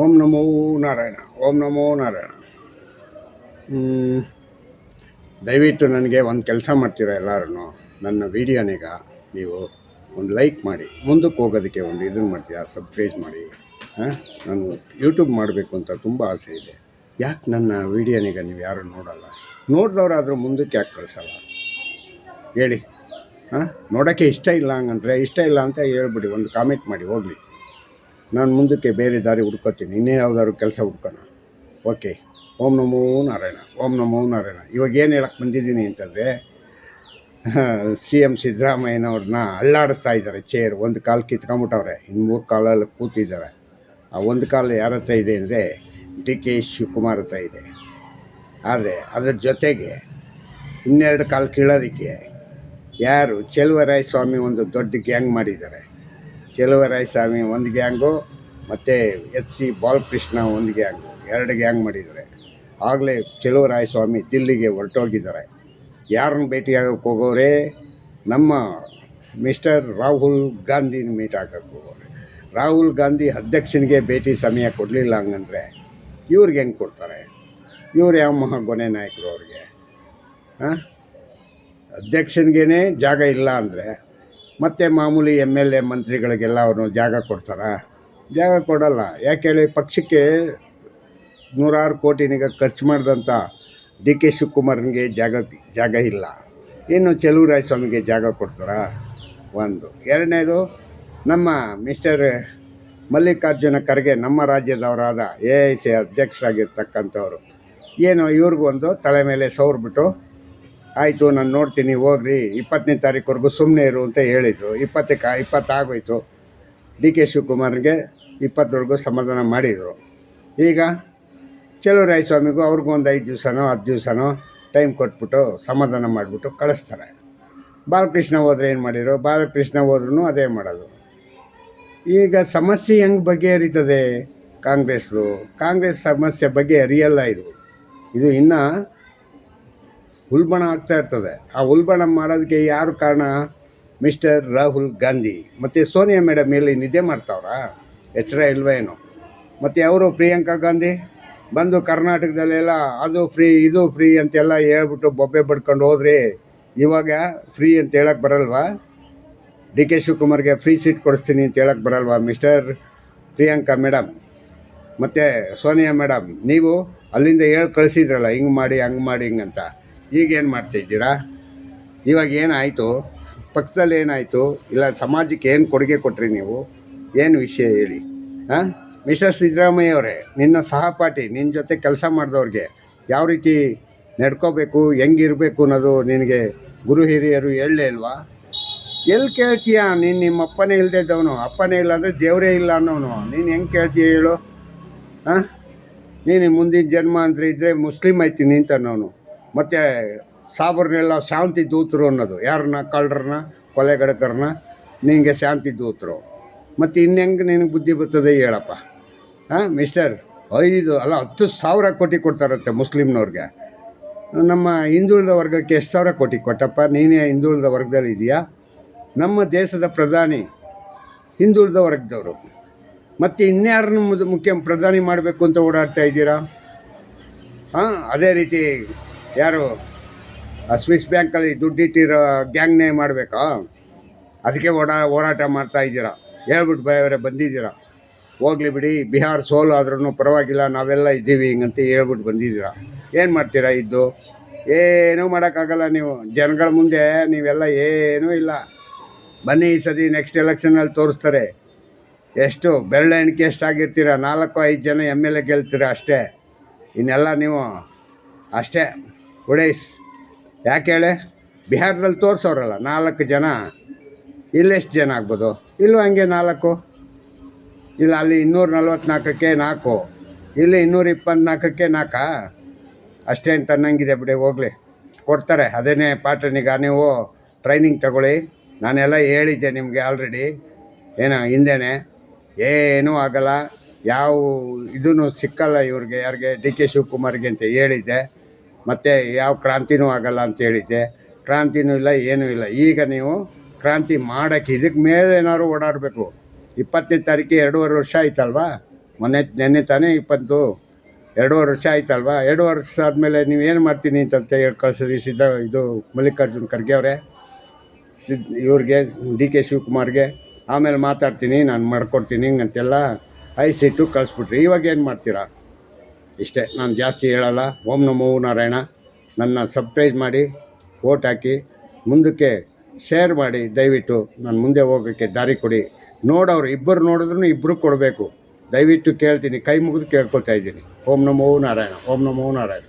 ಓಂ ನಮೋ ನಾರಾಯಣ, ಓಂ ನಮೋ ನಾರಾಯಣ. ದಯವಿಟ್ಟು ನನಗೆ ಒಂದು ಕೆಲಸ ಮಾಡ್ತೀರಾ ಎಲ್ಲರೂ ನನ್ನ ವೀಡಿಯೋನೀಗ ನೀವು ಒಂದು ಲೈಕ್ ಮಾಡಿ, ಮುಂದಕ್ಕೆ ಹೋಗೋದಕ್ಕೆ ಒಂದು ಇದನ್ನು ಮಾಡ್ತೀರಾ ಸಬ್ಸ್ಕ್ರೈಬ್ ಮಾಡಿ, ಹಾಂ? ನಾನು ಯೂಟ್ಯೂಬ್ ಮಾಡಬೇಕು ಅಂತ ತುಂಬ ಆಸೆ ಇದೆ. ಯಾಕೆ ನನ್ನ ವೀಡಿಯೋನೀಗ ನೀವು ಯಾರು ನೋಡಲ್ಲ? ನೋಡಿದವರಾದರೂ ಮುಂದಕ್ಕೆ ಯಾಕೆ ಕಳಿಸಲ್ಲ? ಹೇಳಿ, ಹಾಂ? ನೋಡೋಕ್ಕೆ ಇಷ್ಟ ಇಲ್ಲ ಹಂಗಂದ್ರೆ ಇಷ್ಟ ಇಲ್ಲ ಅಂತ ಹೇಳ್ಬಿಡಿ, ಒಂದು ಕಾಮೆಂಟ್ ಮಾಡಿ, ಹೋಗಲಿ. ನಾನು ಮುಂದಕ್ಕೆ ಬೇರೆ ದಾರಿ ಹುಡ್ಕೋತೀನಿ. ಇನ್ನೇ ಯಾವುದಾದ್ರು ಕೆಲಸ ಹುಡ್ಕೋಣ. ಓಕೆ. ಓಂ ನಮೋ ನಾರಾಯಣ. ಓಂ ನಮೋ ನಾರಾಯಣ. ಇವಾಗ ಏನು ಹೇಳಕ್ಕೆ ಬಂದಿದ್ದೀನಿ ಅಂತಂದರೆ, ಸಿ ಎಂ ಸಿದ್ದರಾಮಯ್ಯನವ್ರನ್ನ ಅಳ್ಳಾಡಿಸ್ತಾ ಇದ್ದಾರೆ ಚೇರ್ ಒಂದು ಕಾಲು ಕಿತ್ಕೊಂಬಿಟ್ಟವ್ರೆ ಇನ್ನು ಮೂರು ಕಾಲಲ್ಲಿ ಕೂತಿದ್ದಾರೆ. ಆ ಒಂದು ಕಾಲು ಯಾರ ಹತ್ರ ಇದೆ ಅಂದರೆ ಡಿ ಕೆ ಶಿವಕುಮಾರ್ ಹತ್ರ ಇದೆ. ಆದರೆ ಅದರ ಜೊತೆಗೆ ಇನ್ನೆರಡು ಕಾಲು ಕೀಳೋದಕ್ಕೆ ಯಾರು ಚೆಲುವರಾಯ ಸ್ವಾಮಿ ಒಂದು ದೊಡ್ಡ ಗ್ಯಾಂಗ್ ಮಾಡಿದ್ದಾರೆ. ಚೆಲುವರಾಯ ಸ್ವಾಮಿ ಒಂದು ಗ್ಯಾಂಗು, ಮತ್ತು ಎಚ್ ಸಿ ಬಾಲಕೃಷ್ಣ ಒಂದು ಗ್ಯಾಂಗು, ಎರಡು ಗ್ಯಾಂಗ್ ಮಾಡಿದ್ದಾರೆ. ಆಗಲೇ ಚೆಲುವರಾಯ ಸ್ವಾಮಿ ದಿಲ್ಲಿಗೆ ಹೊರಟೋಗಿದ್ದಾರೆ. ಯಾರನ್ನ ಭೇಟಿಯಾಗಕ್ಕೆ ಹೋಗೋರೆ? ನಮ್ಮ ಮಿಸ್ಟರ್ ರಾಹುಲ್ ಗಾಂಧಿನ ಮೀಟ್ ಆಗಕ್ಕೆ ಹೋಗೋರೆ. ರಾಹುಲ್ ಗಾಂಧಿ ಅಧ್ಯಕ್ಷನಿಗೆ ಭೇಟಿ ಸಮಯ ಕೊಡಲಿಲ್ಲ ಹಂಗಂದರೆ ಇವ್ರಿಗೆ ಹೆಂಗೆ ಕೊಡ್ತಾರೆ? ಇವ್ರು ಯಾವ ಮಹಾ ಗೊನೆ ನಾಯಕರು ಅವ್ರಿಗೆ? ಹಾಂ? ಅಧ್ಯಕ್ಷನಿಗೇ ಜಾಗ ಇಲ್ಲ ಅಂದರೆ ಮತ್ತೆ ಮಾಮೂಲಿ ಎಂ ಎಲ್ ಎ ಮಂತ್ರಿಗಳಿಗೆಲ್ಲ ಅವರು ಜಾಗ ಕೊಡ್ತಾರಾ? ಜಾಗ ಕೊಡಲ್ಲ. ಯಾಕೆ ಹೇಳಿ ಪಕ್ಷಕ್ಕೆ ನೂರಾರು ಕೋಟಿನಿಗ ಖರ್ಚು ಮಾಡಿದಂಥ ಡಿ ಕೆ ಶಿವಕುಮಾರ್ನಿಗೆ ಜಾಗ ಜಾಗ ಇಲ್ಲ. ಇನ್ನು ಚೆಲುವರಾಯ ಸ್ವಾಮಿಗೆ ಜಾಗ ಕೊಡ್ತಾರಾ? ಒಂದು. ಎರಡನೇದು, ನಮ್ಮ ಮಿಸ್ಟರ್ ಮಲ್ಲಿಕಾರ್ಜುನ ಖರ್ಗೆ ನಮ್ಮ ರಾಜ್ಯದವರಾದ ಎ ಐ ಸಿ ಅಧ್ಯಕ್ಷರಾಗಿರ್ತಕ್ಕಂಥವ್ರು. ಏನು ಇವ್ರಿಗೊಂದು ತಲೆ ಮೇಲೆ ಸೌರ್ಬಿಟ್ಟು ಆಯಿತು, ನಾನು ನೋಡ್ತೀನಿ, ಹೋಗ್ರಿ. ಇಪ್ಪತ್ತನೇ ತಾರೀಕುವರೆಗೂ ಸುಮ್ಮನೆ ಇರು ಅಂತ ಹೇಳಿದರು. ಇಪ್ಪತ್ತಕ್ಕೆ, ಇಪ್ಪತ್ತಾಗೋಯ್ತು. ಡಿ ಕೆ ಶಿವಕುಮಾರ್ಗೆ ಇಪ್ಪತ್ತವರೆಗೂ ಸಮಾಧಾನ ಮಾಡಿದರು. ಈಗ ಸ್ವಾಮಿಗೂ ಅವ್ರಿಗೂ ಒಂದು ಐದು ದಿವಸನೋ, ಹತ್ತು ದಿವಸನೋ ಟೈಮ್ ಕೊಟ್ಬಿಟ್ಟು ಸಮಾಧಾನ ಮಾಡಿಬಿಟ್ಟು ಕಳಿಸ್ತಾರೆ. ಬಾಲಕೃಷ್ಣ ಹೋದ್ರೆ ಏನು ಮಾಡಿರೋ? ಬಾಲಕೃಷ್ಣ ಹೋದ್ರೂ ಅದೇ ಮಾಡೋದು. ಈಗ ಸಮಸ್ಯೆ ಹೆಂಗೆ ಬಗೆಹರಿತದೆ ಕಾಂಗ್ರೆಸ್ದು? ಕಾಂಗ್ರೆಸ್ ಸಮಸ್ಯೆ ಬಗೆಹರಿಯಲ್ಲ ಇದು. ಇದು ಇನ್ನೂ ಉಲ್ಬಣ ಆಗ್ತಾ ಇರ್ತದೆ. ಆ ಉಲ್ಬಣ ಮಾಡೋದಕ್ಕೆ ಯಾರು ಕಾರಣ? ಮಿಸ್ಟರ್ ರಾಹುಲ್ ಗಾಂಧಿ. ಮತ್ತು ಸೋನಿಯಾ ಮೇಡಮ್ ಎಲ್ಲಿ ನಿದ್ದೆ ಮಾಡ್ತಾವ್ರಾ? ಎಚ್ಚರ ಇಲ್ವೇನು ಮತ್ತು ಅವರು ಪ್ರಿಯಾಂಕಾ ಗಾಂಧಿ? ಬಂದು ಕರ್ನಾಟಕದಲ್ಲೆಲ್ಲ ಅದು ಫ್ರೀ, ಇದು ಫ್ರೀ ಅಂತೆಲ್ಲ ಹೇಳ್ಬಿಟ್ಟು ಬೊಬ್ಬೆ ಬಡ್ಕೊಂಡು ಹೋದ್ರಿ ಇವಾಗ ಫ್ರೀ ಅಂತ ಹೇಳಕ್ಕೆ ಬರಲ್ವಾ? ಡಿ ಕೆ ಶಿವಕುಮಾರ್ಗೆ ಫ್ರೀ ಸೀಟ್ ಕೊಡಿಸ್ತೀನಿ ಅಂತ ಹೇಳಕ್ಕೆ ಬರಲ್ವಾ ಮಿಸ್ಟರ್ ಪ್ರಿಯಾಂಕಾ ಮೇಡಮ್ ಮತ್ತು ಸೋನಿಯಾ ಮೇಡಮ್ ನೀವು ಅಲ್ಲಿಂದ ಹೇಳಿ ಕಳಿಸಿದ್ರಲ್ಲ, ಹಿಂಗೆ ಮಾಡಿ, ಹಂಗೆ ಮಾಡಿ ಹಿಂಗಂತ ಈಗೇನು ಮಾಡ್ತಾಯಿದ್ದೀರಾ ಇವಾಗ ಏನಾಯಿತು? ಪಕ್ಷದಲ್ಲಿ ಏನಾಯಿತು? ಇಲ್ಲ ಸಮಾಜಕ್ಕೆ ಏನು ಕೊಡುಗೆ ಕೊಟ್ರಿ ನೀವು? ಏನು ವಿಷಯ ಹೇಳಿ? ಹಾಂ? ಮಿಸ್ಟರ್ ಸಿದ್ದರಾಮಯ್ಯ ಅವರೇ, ನಿನ್ನ ಸಹಪಾಠಿ ನಿನ್ನ ಜೊತೆ ಕೆಲಸ ಮಾಡಿದವ್ರಿಗೆ ಯಾವ ರೀತಿ ನಡ್ಕೋಬೇಕು, ಹೆಂಗಿರಬೇಕು ಅನ್ನೋದು ನಿನಗೆ ಗುರು ಹಿರಿಯರು ಹೇಳಲೇ ಇಲ್ವಾ? ಎಲ್ಲಿ ಕೇಳ್ತೀಯ? ನೀನು ನಿಮ್ಮ ಅಪ್ಪನೇ ಇಲ್ಲದೆ ಇದ್ದವನು. ಅಪ್ಪನೇ ಇಲ್ಲ ಅಂದರೆ ದೇವರೇ ಇಲ್ಲ ಅನ್ನೋನು. ನೀನು ಹೆಂಗೆ ಕೇಳ್ತೀಯ ಹೇಳು? ಹಾಂ? ನೀನು ಮುಂದಿನ ಜನ್ಮ ಅಂದರೆ ಇದ್ದರೆ ಮುಸ್ಲಿಮ್ ಐತಿ ಅನ್ನೋನು. ಮತ್ತು ಸಾಬರ್ನೆಲ್ಲ ಶಾಂತಿ ದೂತರು ಅನ್ನೋದು. ಯಾರನ್ನ? ಕಳ್ಳರನ್ನ? ಕೊಲೆಗಡಕರನ್ನ ನಿನಗೆ ಶಾಂತಿ ದೂತರು. ಮತ್ತು ಇನ್ನೆಂಗೆ ನಿನಗೆ ಬುದ್ಧಿ ಬರ್ತದೆ ಹೇಳಪ್ಪ. ಹಾಂ, ಮಿಸ್ಟರ್? ಐದು, ಅಲ್ಲ, ಹತ್ತು ಸಾವಿರ ಕೋಟಿ ಕೊಡ್ತಾರಂತೆ ಮುಸ್ಲಿಮ್ನವ್ರಿಗೆ. ನಮ್ಮ ಹಿಂದುಳಿದ ವರ್ಗಕ್ಕೆ ಎಷ್ಟು ಸಾವಿರ ಕೋಟಿ ಕೊಟ್ಟಪ್ಪ? ನೀನೇ ಹಿಂದುಳಿದ ವರ್ಗದಲ್ಲಿ ಇದೆಯಾ? ನಮ್ಮ ದೇಶದ ಪ್ರಧಾನಿ ಹಿಂದುಳಿದ ವರ್ಗದವರು. ಮತ್ತು ಇನ್ಯಾರನ್ನ ಮುಖ್ಯ ಪ್ರಧಾನಿ ಮಾಡಬೇಕು ಅಂತ ಓಡಾಡ್ತಾ ಇದ್ದೀರಾ ಹಾಂ, ಅದೇ ರೀತಿ ಯಾರು? ಸ್ವಿಸ್ ಬ್ಯಾಂಕಲ್ಲಿ ದುಡ್ಡಿಟ್ಟಿರೋ ಗ್ಯಾಂಗ್ನೇ ಮಾಡಬೇಕಾ? ಅದಕ್ಕೆ ಓಡಾ, ಹೋರಾಟ ಮಾಡ್ತಾ ಇದ್ದೀರಾ? ಹೇಳ್ಬಿಟ್ಟು ಬಯವರೇ ಬಂದಿದ್ದೀರಾ? ಹೋಗ್ಲಿ ಬಿಡಿ, ಬಿಹಾರ್ ಸೋಲು ಆದ್ರೂ ಪರವಾಗಿಲ್ಲ, ನಾವೆಲ್ಲ ಇದ್ದೀವಿ ಹಿಂಗಂತ ಹೇಳ್ಬಿಟ್ಟು ಬಂದಿದ್ದೀರಾ? ಏನು ಮಾಡ್ತೀರಾ ಇದ್ದು? ಏನೂ ಮಾಡೋಕ್ಕಾಗಲ್ಲ ನೀವು. ಜನಗಳ ಮುಂದೆ ನೀವೆಲ್ಲ ಏನೂ ಇಲ್ಲ. ಬನ್ನಿ ಈ ಸತಿ ನೆಕ್ಸ್ಟ್ ಎಲೆಕ್ಷನಲ್ಲಿ ತೋರಿಸ್ತಾರೆ. ಎಷ್ಟು ಬೆರಳೆ ಎಣಿಕೆ ಎಷ್ಟಾಗಿರ್ತೀರ? ನಾಲ್ಕು, ಐದು ಜನ ಎಂ ಎಲ್ ಎ ಗೆಲ್ತೀರ ಅಷ್ಟೇ? ಇನ್ನೆಲ್ಲ ನೀವು ಅಷ್ಟೇ. ಉಡೇಶ್ ಯಾಕೆ ಹೇಳೆ? ಬಿಹಾರದಲ್ಲಿ ತೋರಿಸೋರಲ್ಲ, ನಾಲ್ಕು ಜನ. ಇಲ್ಲೆಷ್ಟು ಜನ ಆಗ್ಬೋದು? ಇಲ್ಲೂ ಹಂಗೆ ನಾಲ್ಕು. ಇಲ್ಲ, ಅಲ್ಲಿ ಇನ್ನೂರ ನಲ್ವತ್ನಾಲ್ಕಕ್ಕೆ ನಾಲ್ಕು. ಇಲ್ಲಿ ಇನ್ನೂರ ಇಪ್ಪತ್ನಾಲ್ಕಕ್ಕೆ ನಾಲ್ಕಾ? ಅಷ್ಟೇ ಅಂತ ಅನ್ನಂಗಿದೆ ಬಿಡಿ, ಹೋಗಲಿ. ಕೊಡ್ತಾರೆ, ಅದೇನೇ ಪಾಠನಿಗ ನೀವು ಟ್ರೈನಿಂಗ್ ತಗೊಳ್ಳಿ. ನಾನೆಲ್ಲ ಹೇಳಿದ್ದೆ ನಿಮಗೆ ಆಲ್ರೆಡಿ ಏನೋ, ಹಿಂದೆನೇ. ಏನೂ ಆಗಲ್ಲ. ಯಾವ ಇದೂ ಸಿಕ್ಕಲ್ಲ ಇವ್ರಿಗೆ, ಯಾರಿಗೆ? ಡಿ ಕೆ ಶಿವಕುಮಾರ್ಗೆ ಅಂತ ಹೇಳಿದ್ದೆ. ಮತ್ತು ಯಾವ ಕ್ರಾಂತಿನೂ ಆಗಲ್ಲ ಅಂತ ಹೇಳಿದ್ದೆ. ಕ್ರಾಂತಿನೂ ಇಲ್ಲ, ಏನೂ ಇಲ್ಲ. ಈಗ ನೀವು ಕ್ರಾಂತಿ ಮಾಡೋಕ್ಕೆ ಇದಕ್ಕೆ ಮೇಲೆ ಏನಾದ್ರು ಓಡಾಡಬೇಕು. ಇಪ್ಪತ್ತನೇ ತಾರೀಕು ಎರಡೂವರೆ ವರ್ಷ ಆಯ್ತಲ್ವಾ? ಮೊನ್ನೆ, ನೆನ್ನೆ ತಾನೇ ಇಪ್ಪತ್ತು, ಎರಡೂವರೆ ವರ್ಷ ಆಯ್ತಲ್ವಾ? ಎರಡೂವರೆ ವರ್ಷ ಆದಮೇಲೆ ನೀವು ಏನು ಮಾಡ್ತೀನಿ ಅಂತ ಹೇಳಿ ಕಳಿಸಿದ್ರಿ ಸಿದ್ಧ, ಇದು ಮಲ್ಲಿಕಾರ್ಜುನ್ ಖರ್ಗೆ ಅವರೇ. ಸಿದ್, ಇವ್ರಿಗೆ, ಡಿ ಕೆ ಶಿವಕುಮಾರ್ಗೆ. ಆಮೇಲೆ ಮಾತಾಡ್ತೀನಿ, ನಾನು ಮಾಡ್ಕೊಡ್ತೀನಿ ಅಂತೆಲ್ಲ ಐಸಿಟ್ಟು ಕಳಿಸ್ಬಿಟ್ರಿ. ಇವಾಗ ಏನು ಮಾಡ್ತೀರಾ? ಇಷ್ಟೇ, ನಾನು ಜಾಸ್ತಿ ಹೇಳಲ್ಲ. ಓಂ ನಮೋ ನಾರಾಯಣ. ನನ್ನ ಸಬ್ಸ್ಕ್ರೈಬ್ ಮಾಡಿ ಓಟ್ ಹಾಕಿ, ಮುಂದಕ್ಕೆ ಶೇರ್ ಮಾಡಿ, ದಯವಿಟ್ಟು ನಾನು ಮುಂದೆ ಹೋಗೋಕ್ಕೆ ದಾರಿ ಕೊಡಿ. ನೋಡೋರು, ಇಬ್ಬರು ನೋಡಿದ್ರು ಇಬ್ಬರು ಕೊಡಬೇಕು. ದಯವಿಟ್ಟು ಕೇಳ್ತೀನಿ, ಕೈ ಮುಗಿದು ಕೇಳ್ಕೊಳ್ತಾ ಇದ್ದೀನಿ. ಓಂ ನಮೋ ನಾರಾಯಣ, ಓಂ ನಮೋ ನಾರಾಯಣ.